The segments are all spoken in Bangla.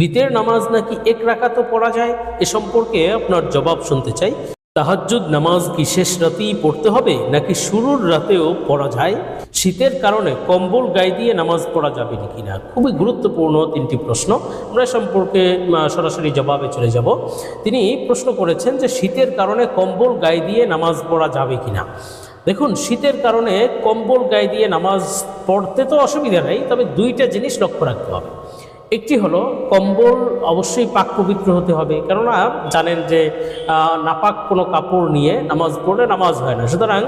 বিতের নামাজ নাকি এক রাকাতও পড়া যায়? এ সম্পর্কে আপনার জবাব শুনতে চাই। তাহাজ্জুদ নামাজ কি শেষ রাতেই পড়তে হবে, নাকি শুরুর রাতেও পড়া যায়? শীতের কারণে কম্বল গায়ে দিয়ে নামাজ পড়া যাবে নাকি না? খুবই গুরুত্বপূর্ণ তিনটি প্রশ্ন। আমরা সম্পর্কে সরাসরি জবাবে চলে যাব। তিনি প্রশ্ন করেছেন যে শীতের কারণে কম্বল গায়ে দিয়ে নামাজ পড়া যাবে কিনা দেখুন, শীতের কারণে কম্বল গায়ে দিয়ে নামাজ পড়তে তো অসুবিধা নেই, তবে দুইটা জিনিস লক্ষ্য রাখতে হবে। একটি হলো কম্বল অবশ্যই পাক পবিত্র হতে হবে, কেননা জানেন যে নাপাক কোনো কাপড় নিয়ে নামাজ পড়লে নামাজ হয় না। সুতরাং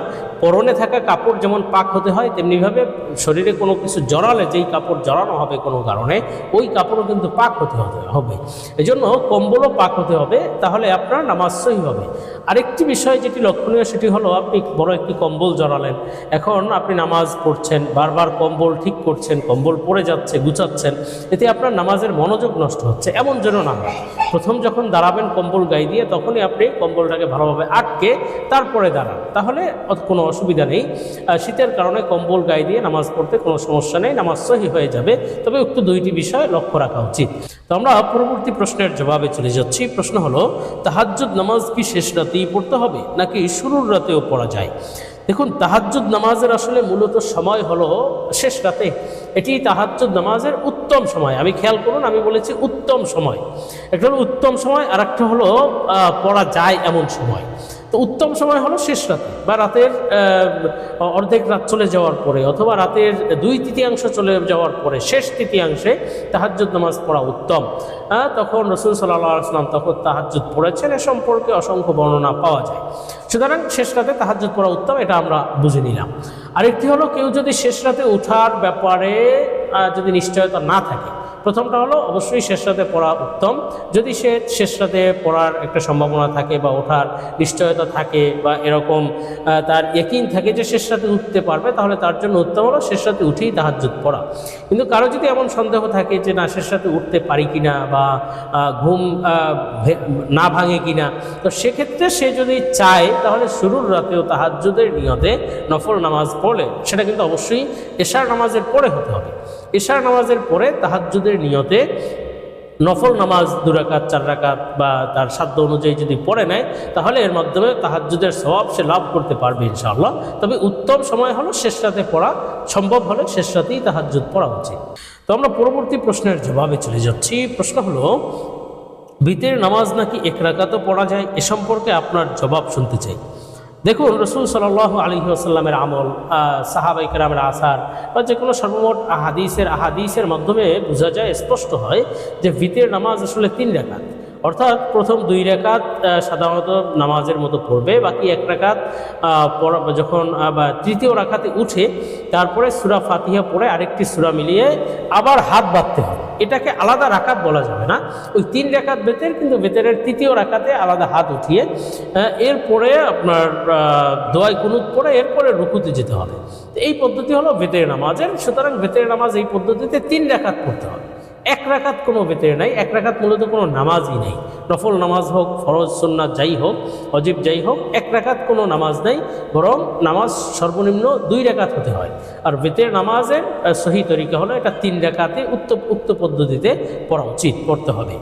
পরনে থাকা কাপড় যেমন পাক হতে হয়, তেমনিভাবে শরীরে কোনো কিছু জড়ালে যেই কাপড় জড়ানো হবে কোনো কারণে, ওই কাপড়ও কিন্তু পাক হতে হতে হবে। এই জন্য কম্বলও পাক হতে হবে, তাহলে আপনার নামাজ সহি হবে। আরেকটি বিষয় যেটি লক্ষণীয়, সেটি হলো আপনি বড় একটি কম্বল জড়ালেন, এখন আপনি নামাজ পড়ছেন, বারবার কম্বল ঠিক করছেন, কম্বল পড়ে যাচ্ছে, গুছাচ্ছেন, এতে আপনার নামাজের মনোযোগ নষ্ট হচ্ছে, এমন যেন না হয়। প্রথম যখন দাঁড়াবেন কম্বল গায়ে দিয়ে, তখনই আপনি কম্বলটাকে ভালোভাবে আটকে তারপরে দাঁড়ান। তাহলে কোনো অসুবিধা নেই। শীতের কারণে কম্বল গায়ে দিয়ে নামাজ পড়তে কোনো সমস্যা নেই, নামাজ সহি হয়ে যাবে। তবে উক্ত দুইটি বিষয় লক্ষ্য রাখা উচিত। তো আমরা পরবর্তী প্রশ্নের জবাবে চলে যাচ্ছি। প্রশ্ন হলো, তাহাজ্জুদ নামাজ কি শেষ রাতেই পড়তে হবে, নাকি শুরুর রাতেও পড়া যায়? দেখুন, তাহাজ্জুদ নামাজের আসলে মূলত সময় হলো শেষ রাতে। এটি তাহাজ্জুদ নামাজের উত্তম সময়। আমি খেয়াল করুন, আমি বলেছি উত্তম সময়। একটা হলো উত্তম সময় আর একটা হলো পড়া যায় এমন সময়। তো উত্তম সময় হলো শেষ রাতে বা রাতের অর্ধেক রাত চলে যাওয়ার পরে অথবা রাতের দুই তৃতীয়াংশ চলে যাওয়ার পরে শেষ তৃতীয়াংশে তাহাজ্জুদ নামাজ পড়া উত্তম। তখন রসুল সাল্লাহ তখন তাহাজ্জুদ পড়েছেন, এ সম্পর্কে অসংখ্য বর্ণনা পাওয়া যায়। সুতরাং শেষ রাতে তাহাজ্জুদ পড়া উত্তম, এটা আমরা বুঝে নিলাম। আরেকটি হলো কেউ যদি শেষ রাতে ওঠার ব্যাপারে যদি নিশ্চয়তা না থাকে প্রথমটা হলো অবশ্যই শেষ রাতে পড়া উত্তম। যদি সে শেষ রাতে পড়ার একটা সম্ভাবনা থাকে বা ওঠার নিশ্চয়তা থাকে বা এরকম তার একিন থাকে যে শেষ রাতে উঠতে পারবে, তাহলে তার জন্য উত্তম হলো শেষ রাতে উঠেই তাহাজ্জুদ পড়া। কিন্তু কারও যদি এমন সন্দেহ থাকে যে না, শেষ রাতে উঠতে পারি কিনা বা ঘুম না ভাঙে কিনা, তো সেক্ষেত্রে সে যদি চায়, তাহলে শুরুর রাতেও তাহাজ্জুদের নিয়তে নফল নামাজ পড়লে, সেটা কিন্তু অবশ্যই এশার নামাজের পরে হতে হবে। এশার নামাজের পরে তাহাজ্জুদের নিয়তে নফল নামাজ দু রাকাত, চার রাকাত বা তার সাধ্য অনুযায়ী যদি পড়ে নেয়, তাহলে এর মাধ্যমে তাহাজ্জুদের স্বভাব সে লাভ করতে পারবে ইনশাআল্লাহ। তবে উত্তম সময় হলো শেষ রাতে পড়া, সম্ভব হলে শেষ রাতেই তাহাজ্জুদ পড়া উচিত। তো আমরা পরবর্তী প্রশ্নের জবাবে চলে যাচ্ছি। প্রশ্ন হলো, বিতের নামাজ নাকি এক রাকাতও পড়া যায়? এ সম্পর্কে আপনার জবাব শুনতে চাই। দেখুন, রসুল সাল্লাহ আলী আসাল্লামের আমল সাহাবাই কেরামের আসার বা যে কোনো সর্বমোট আহাদিসের আহাদিসের মাধ্যমে বোঝা যায়, স্পষ্ট হয় যে ভিতের নামাজ আসলে তিন রেখাত অর্থাৎ প্রথম দুই রেখাত সাধারণত নামাজের মতো পড়বে, বাকি এক রেখাত যখন তৃতীয় রাখাতে উঠে, তারপরে সুরা ফাতিহা পড়ে আরেকটি সুরা মিলিয়ে আবার হাত বাঁধতে হবে। এটাকে আলাদা রাকাত বলা যাবে না। ওই তিন রেখাত বেতের কিন্তু বেতেরের তৃতীয় রাকাতে আলাদা হাত উঠিয়ে এরপরে আপনার দোয়াই কুনুত পরে এরপরে রুকুতে যেতে হবে। এই পদ্ধতি হলো বেতের নামাজের। সুতরাং বেতের নামাজ এই পদ্ধতিতে তিন রেখাত পড়তে হবে। এক রাখাত কোনো বেতের নাই, এক রাখাত মূলত কোনো নামাজই নেই। নফল নামাজ হোক, ফরজ সন্না যাই হোক, অজীব যাই হোক, এক রাখাত কোনো নামাজ নেই, বরং নামাজ সর্বনিম্ন দুই রেখাত হতে হয়। আর বেতের নামাজের সহি তরিকা হলো এটা তিন রেখাতে উত্ত উক্ত পদ্ধতিতে পড়া উচিত, পড়তে হবে।